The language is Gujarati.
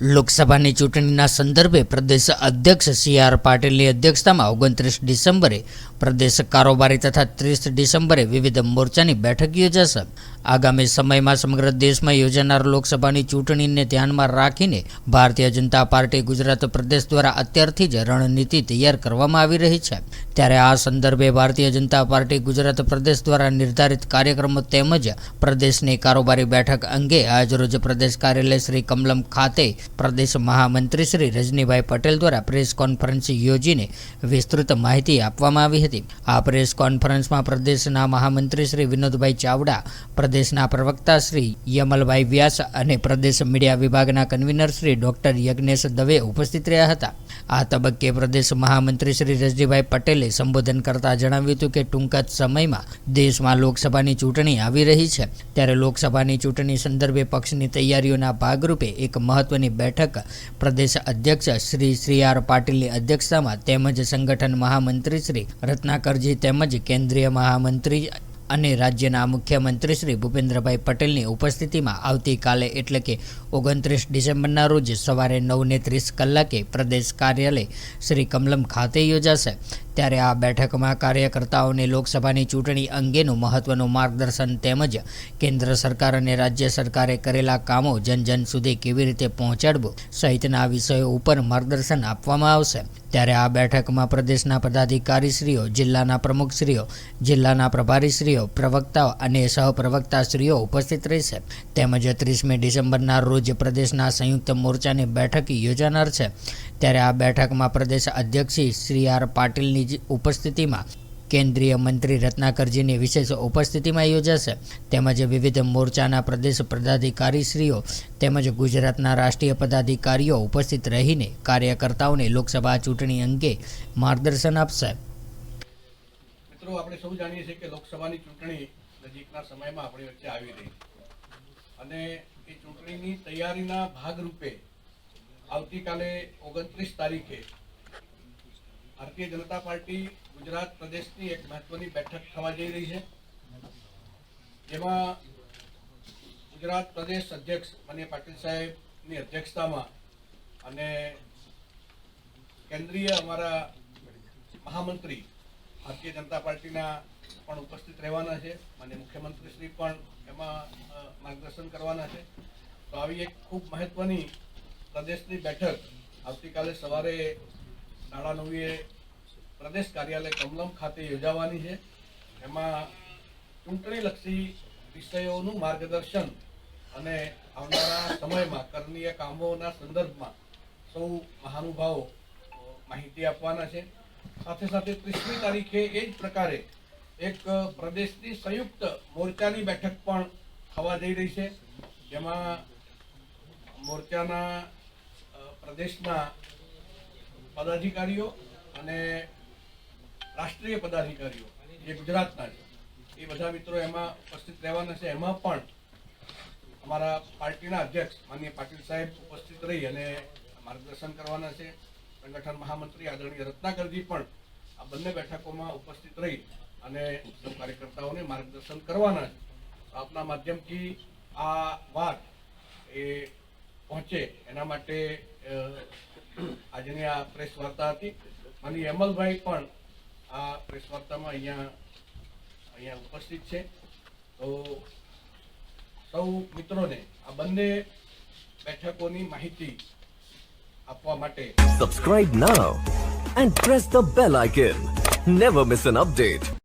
લોકસભાની ચૂંટણીના સંદર્ભે પ્રદેશ અધ્યક્ષ સી આર પાટીલની અધ્યક્ષતામાં ઓગણત્રીસ ડિસેમ્બરે પ્રદેશ કારોબારી તથા ત્રીસ ડિસેમ્બરે વિવિધ મોરચાની બેઠક યોજાશે. આગામી સમયમાં સમગ્ર દેશમાં યોજાનાર લોકસભાની ચૂંટણીને ધ્યાનમાં રાખીને ભારતીય જનતા પાર્ટી ગુજરાત પ્રદેશ દ્વારા અત્યારથી જ રણનીતિ તૈયાર કરવામાં આવી રહી છે. ત્યારે આ સંદર્ભે ભારતીય જનતા પાર્ટી ગુજરાત પ્રદેશ દ્વારા નિર્ધારિત કાર્યક્રમો તેમજ પ્રદેશની કારોબારી બેઠક અંગે આજરોજ પ્રદેશ કાર્યાલય શ્રી કમલમ ખાતે પ્રદેશ મહામંત્રી શ્રી રજનીભાઈ પટેલ દ્વારા પ્રેસ કોન્ફરન્સ યોજીને વિસ્તૃત માહિતી આપવામાં આવી હતી. આ પ્રેસ કોન્ફરન્સમાં પ્રદેશના મહામંત્રી શ્રી વિનોદભાઈ ચાવડા પ્રદેશના પ્રવક્તા શ્રી યમલભાઈ વ્યાસ અને પ્રદેશ મીડિયા વિભાગના કન્વીનર શ્રી ડોક્ટર યજ્ઞેશ દવે ઉપસ્થિત રહ્યા હતા. આ તબક્કે પ્રદેશ મહામંત્રી શ્રી રજનીભાઈ પટેલે સંબોધન કરતા જણાવ્યું હતું કે ટૂંક જ સમયમાં દેશમાં લોકસભાની ચૂંટણી આવી રહી છે. ત્યારે લોકસભાની ચૂંટણી સંદર્ભે પક્ષની તૈયારીઓના ભાગરૂપે એક મહત્વની બેઠક પ્રદેશ અધ્યક્ષ શ્રી શ્રી આર પાટીલની અધ્યક્ષતામાં તેમજ સંગઠન મહામંત્રી શ્રી રત્નાકરજી તેમજ કેન્દ્રીય મહામંત્રી અને રાજ્યના મુખ્યમંત્રી શ્રી ભૂપેન્દ્રભાઈ પટેલની ઉપસ્થિતિમાં આવતીકાલે એટલે કે ઓગણત્રીસ ડિસેમ્બરના રોજ સવારે નવને ત્રીસ કલાકે પ્રદેશ કાર્યાલય શ્રી કમલમ ખાતે યોજાશે. ત્યારે આ બેઠકમાં કાર્યકર્તાઓને લોકસભાની ચૂંટણી અંગેનું મહત્વનું માર્ગદર્શન તેમજ કેન્દ્ર સરકાર અને રાજ્ય સરકારે કરેલા કામો જન જન સુધી કેવી રીતે પહોંચાડવું સહિતના વિષયો ઉપર માર્ગદર્શન આપવામાં આવશે. ત્યારે આ બેઠકમાં પ્રદેશના પદાધિકારીશ્રીઓ, જિલ્લાના પ્રમુખશ્રીઓ, જિલ્લાના પ્રભારીશ્રીઓ, પ્રવક્તાઓ અને સહપ્રવક્તાશ્રીઓ ઉપસ્થિત રહેશે. તેમજ ત્રીસમી ડિસેમ્બરના રોજ પ્રદેશના સંયુક્ત મોરચાની બેઠક યોજાનાર છે. ત્યારે આ બેઠકમાં પ્રદેશ અધ્યક્ષ શ્રી આર પાટીલની જ ઉપસ્થિતિમાં કેન્દ્રીય મંત્રી રત્નાકરજીની વિશેષ ઉપસ્થિતિમાં યોજાશે. તેમજ વિવિધ મોરચાના પ્રદેશ પદાધિકારીશ્રીઓ તેમજ ગુજરાતના રાષ્ટ્રીય પદાધિકારીઓ ઉપસ્થિત રહીને કાર્યકર્તાઓને લોકસભા ચૂંટણી અંગે માર્ગદર્શન આપશે. મિત્રો, આપણે સૌ જાણીએ છીએ કે લોકસભાની ચૂંટણી નજીકના સમયમાં આપણી વચ્ચે આવી રહી અને એ ચૂંટણીની તૈયારીના ભાગરૂપે આવતીકાલે ઓગણત્રીસ તારીખે ભારતીય જનતા પાર્ટી ગુજરાત પ્રદેશની એક મહત્વની બેઠક થવા જઈ રહી છે. જેમાં ગુજરાત પ્રદેશ અધ્યક્ષ માનીય પાટીલ સાહેબની અધ્યક્ષતામાં અને કેન્દ્રીય અમારા મહામંત્રી ભારતીય જનતા પાર્ટીના પણ ઉપસ્થિત રહેવાના છે અને મુખ્યમંત્રી શ્રી પણ એમાં માર્ગદર્શન કરવાના છે. તો આવી એક ખૂબ મહત્વની પ્રદેશની બેઠક આવતીકાલે સવારે સાડા પ્રદેશ કાર્યાલય કમલમ ખાતે યોજાવાની છે. એમાં ચૂંટણીલક્ષી વિષયોનું માર્ગદર્શન અને આવનારા સમયમાં કરણીય કામોના સંદર્ભમાં સૌ મહાનુભાવો માહિતી આપવાના છે. સાથે સાથે ત્રીસમી તારીખે એ જ પ્રકારે એક પ્રદેશની સંયુક્ત મોરચાની બેઠક પણ થવા જઈ રહી છે. જેમાં મોરચાના પ્રદેશના પદાધિકારીઓ અને રાષ્ટ્રીય પદાધિકારીઓ, જે ગુજરાતના છે. એ બધા મિત્રો એમાં ઉપસ્થિત રહેવાના છે. એમાં પણ અમારા પાર્ટીના અધ્યક્ષ માનીય પાટીલ સાહેબ ઉપસ્થિત રહી અને માર્ગદર્શન કરવાના છે. સંગઠન મહામંત્રી આદરણીય રત્નાકરજી પણ આ બંને બેઠકોમાં ઉપસ્થિત રહી અને કાર્યકર્તાઓને માર્ગદર્શન કરવાના છે. આપના માધ્યમથી આ વાત એ પહોંચે. એના માટે આજની આ પ્રેસ વાર્તા હતી માની અમલભાઈ પણ આ પ્રેસ વાર્તામાં અહીંયા અહીંયા ઉપસ્થિત છે તો સૌ મિત્રોને આ બંને બેઠકોની માહિતી આપવા માટે subscribe now and press the bell icon never miss an update.